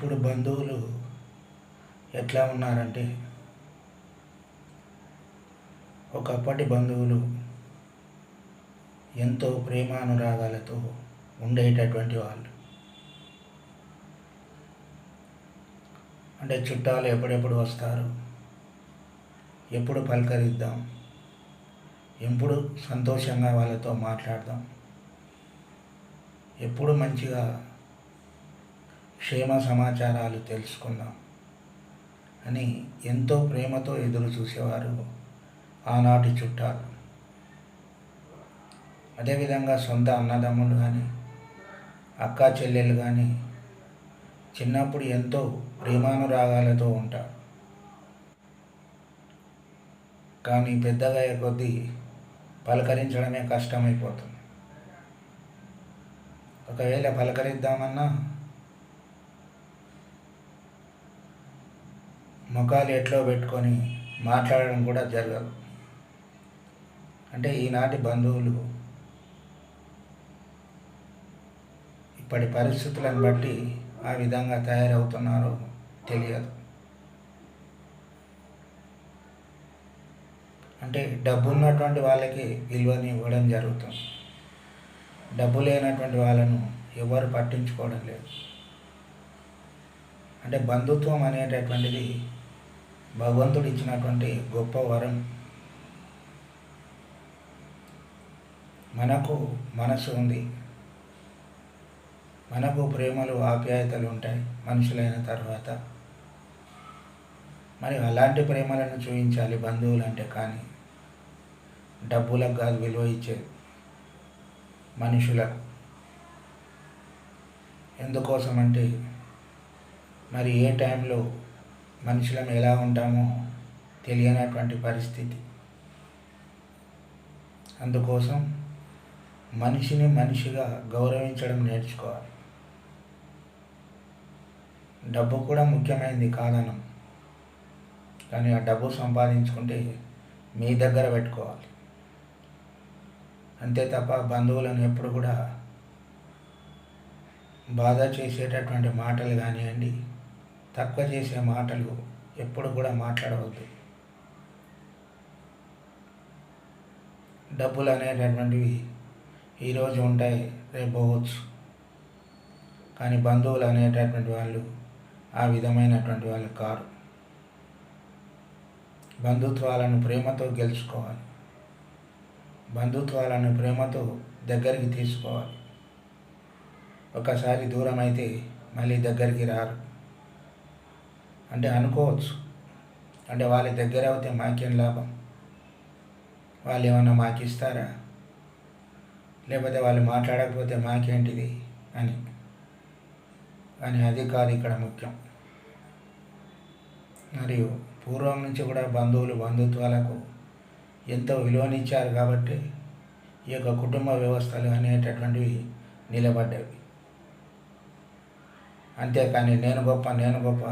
ఇప్పుడు బంధువులు ఎట్లా ఉన్నారంటే ఒకప్పటి బంధువులు ఎంతో ప్రేమానురాగాలతో ఉండేటటువంటి వాళ్ళు. అంటే చుట్టాలు ఎప్పుడెప్పుడు వస్తారు? ఎప్పుడు పలకరిద్దాం? ఎప్పుడు సంతోషంగా వాళ్ళతో మాట్లాడదాం? ఎప్పుడు మంచిగా క్షేమ సమాచారాలు తెలుసుకుందాం అని ఎంతో ప్రేమతో ఎదురు చూసేవారు ఆనాటి చుట్టాలు. అదేవిధంగా సొంత అన్నదమ్ములు కానీ అక్కా చెల్లెలు కానీ చిన్నప్పుడు ఎంతో ప్రేమానురాగాలతో ఉంటారు. కానీ పెద్దగా కొద్దీ పలకరించడమే కష్టమైపోతుంది. ఒకవేళ పలకరిద్దామన్నా ముఖాలు ఎట్లో పెట్టుకొని మాట్లాడడం కూడా జరగదు. అంటే ఈనాటి బంధువులు ఇప్పటి పరిస్థితులను బట్టి ఆ విధంగా తయారవుతున్నారో తెలియదు. అంటే డబ్బు ఉన్నటువంటి వాళ్ళకి విలువని ఇవ్వడం జరుగుతుంది. డబ్బు లేనటువంటి వాళ్ళను ఎవరు పట్టించుకోవడం లేదు. అంటే బంధుత్వం అనేటటువంటిది భగవంతుడు ఇచ్చినటువంటి గొప్ప వరం. మనకు మనసు ఉంది. మనకు ప్రేమలు ఆప్యాయతలు ఉంటాయి మనుషులైన తర్వాత. మరి అలాంటి ప్రేమలను చూపించాలి బంధువులు అంటే కానీ డబ్బులకు కాదు విలువ ఇచ్చేది మనుషులకు. ఎందుకోసం అంటే మరి ఏ టైంలో మనుషులం ఎలా ఉంటామో తెలియనటువంటి పరిస్థితి. అందుకోసం మనిషిని మనిషిగా గౌరవించడం నేర్చుకోవాలి. డబ్బు కూడా ముఖ్యమైనది కాదనం. కానీ ఆ డబ్బు సంపాదించుకుంటే మీ దగ్గర పెట్టుకోవాలి. అంతే తప్ప బంధువులను ఎప్పుడు కూడా బాధ చేసేటటువంటి మాటలు కానివ్వండి తక్కువ చేసే మాటలు ఎప్పుడు కూడా మాట్లాడవద్దు. డబ్బులు అనేటటువంటివి ఈరోజు ఉంటాయి రేపు పోవచ్చు. కానీ బంధువులు అనేటటువంటి వాళ్ళు ఆ విధమైనటువంటి వాళ్ళు కారు. బంధుత్వాలను ప్రేమతో గెలుచుకోవాలి. బంధుత్వాలను ప్రేమతో దగ్గరికి తీసుకోవాలి. ఒకసారి దూరం అయితే మళ్ళీ దగ్గరికి రారు. అంటే అనుకోవచ్చు. అంటే వాళ్ళ దగ్గర అవుతే మాకేం లాభం? వాళ్ళు ఏమన్నా మాకు ఇస్తారా లేకపోతే వాళ్ళు మాట్లాడకపోతే మాకేంటిది అని. కానీ అది కాదు ఇక్కడ ముఖ్యం. మరియు పూర్వం నుంచి కూడా బంధువులు బంధుత్వాలకు ఎంతో విలువనిచ్చారు కాబట్టి ఈ యొక్క కుటుంబ వ్యవస్థలు అనేటటువంటివి నిలబడ్డవి. అంతేకాని నేను గొప్ప నేను గొప్ప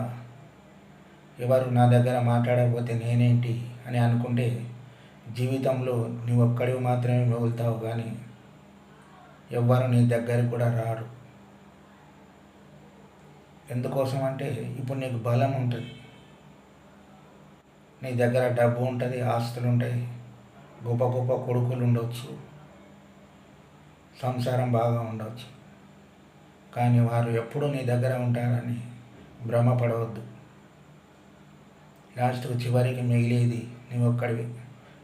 ఎవరు నా దగ్గర మాట్లాడకపోతే నేనేంటి అని అనుకుంటే జీవితంలో నువ్వు ఒక్కడివి మాత్రమే మిగులుతావు కానీ ఎవ్వరు నీ దగ్గర కూడా రారు. ఎందుకోసం అంటే ఇప్పుడు నీకు బలం ఉంటుంది. నీ దగ్గర డబ్బు ఉంటుంది ఆస్తులు ఉంటాయి గొప్ప గొప్ప కొడుకులు ఉండవచ్చు సంసారం బాగా ఉండవచ్చు కానీ వారు ఎప్పుడూ నీ దగ్గర ఉంటారని భ్రమపడవద్దు. లాస్ట్కు చివరికి మిగిలేది నీ ఒక్కడివి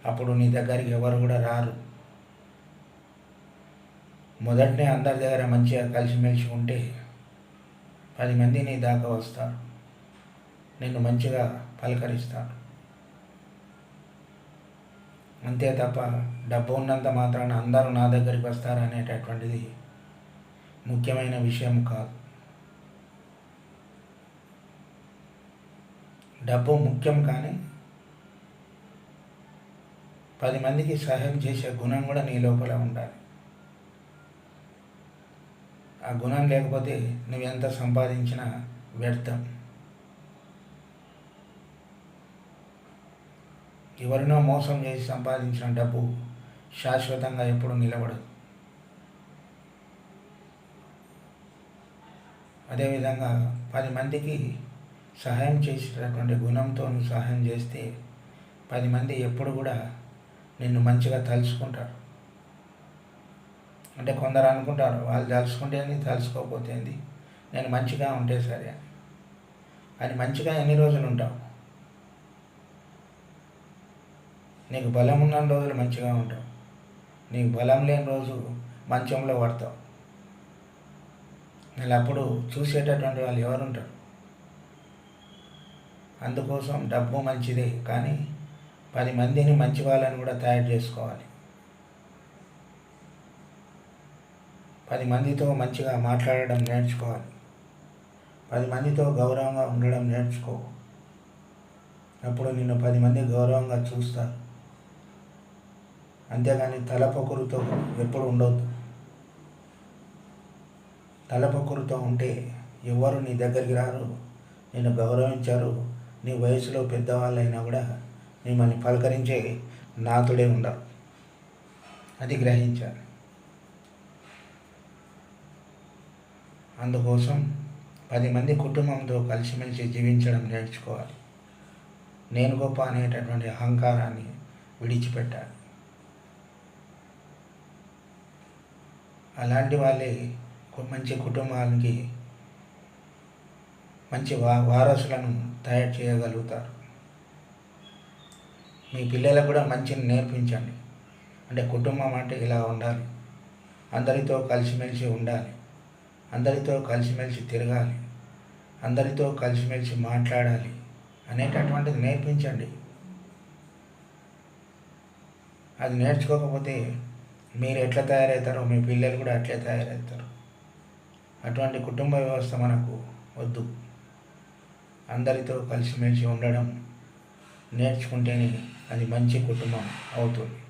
అప్పుడు నీ దగ్గరికి ఎవరు కూడా రారు. మొదటనే అందరి దగ్గర మంచిగా కలిసిమెలిసి ఉంటే పది మంది నీ దాకా వస్తారు. నిన్ను మంచిగా పలకరిస్తారు. అంతే తప్ప డబ్బు ఉన్నంత మాత్రాన అందరూ నా దగ్గరికి వస్తారు అనేటటువంటిది ముఖ్యమైన విషయం కాదు. డబ్బు ముఖ్యం కానీ పది మందికి సహాయం చేసే గుణం కూడా నీ లోపల ఉండాలి. ఆ గుణం లేకపోతే నువ్వు ఎంత సంపాదించినా వ్యర్థం. ఎవరినో మోసం చేసి సంపాదించిన డబ్బు శాశ్వతంగా ఎప్పుడు నిలబడదు. అదేవిధంగా పది మందికి సహాయం చేసేటటువంటి గుణంతో నువ్వు సహాయం చేస్తే పది మంది ఎప్పుడు కూడా నిన్ను మంచిగా తలుచుకుంటారు. అంటే కొందరు అనుకుంటారు వాళ్ళు తలుచుకుంటేంది తలుచుకోకపోతేంది నేను మంచిగా ఉంటే సరే అని. మంచిగా ఎన్ని రోజులు ఉంటావు? నీకు బలం ఉన్న రోజులు మంచిగా ఉంటావు. నీకు బలం లేని రోజు మంచంలో పడతావు. మళ్ళీ అప్పుడు చూసేటటువంటి వాళ్ళు ఎవరుంటారు? అందుకోసం డబ్బు మంచిదే కానీ పది మందిని మంచి వాళ్ళని కూడా తయారు చేసుకోవాలి. పది మందితో మంచిగా మాట్లాడడం నేర్చుకోవాలి. పది మందితో గౌరవంగా ఉండడం నేర్చుకో. అప్పుడు నిన్ను పది మంది గౌరవంగా చూస్తారు అంతేగాని తలపొకరుతో ఎప్పుడు ఉండవద్దు తలపొకరుతో ఉంటే ఎవరు నీ దగ్గరికి రారు. నేను గౌరవించారు. నీ వయసులో పెద్దవాళ్ళైనా కూడా మిమ్మల్ని పలకరించే నాతుడే ఉండరు. అది గ్రహించాలి. అందుకోసం పది మంది కుటుంబంతో కలిసిమెలిసి జీవించడం నేర్చుకోవాలి. నేను గొప్ప అనేటటువంటి అహంకారాన్ని విడిచిపెట్టాలి. అలాంటి వాళ్ళే మంచి కుటుంబానికి మంచి వా వారసులను తయారు చేయగలుగుతారు. మీ పిల్లలకు కూడా మంచిని నేర్పించండి. అంటే కుటుంబం అంటే ఇలా ఉండాలి. అందరితో కలిసిమెలిసి ఉండాలి. అందరితో కలిసిమెలిసి తిరగాలి. అందరితో కలిసిమెలిసి మాట్లాడాలి అనేటటువంటిది నేర్పించండి. అది నేర్చుకోకపోతే మీరు ఎట్లా తయారవుతారో మీ పిల్లలు కూడా అట్లే తయారవుతారు. అటువంటి కుటుంబ వ్యవస్థ మనకు వద్దు. అందరితో కలిసిమెలిసి ఉండడం నేర్చుకుంటేనే అది మంచి కుటుంబం అవుతుంది.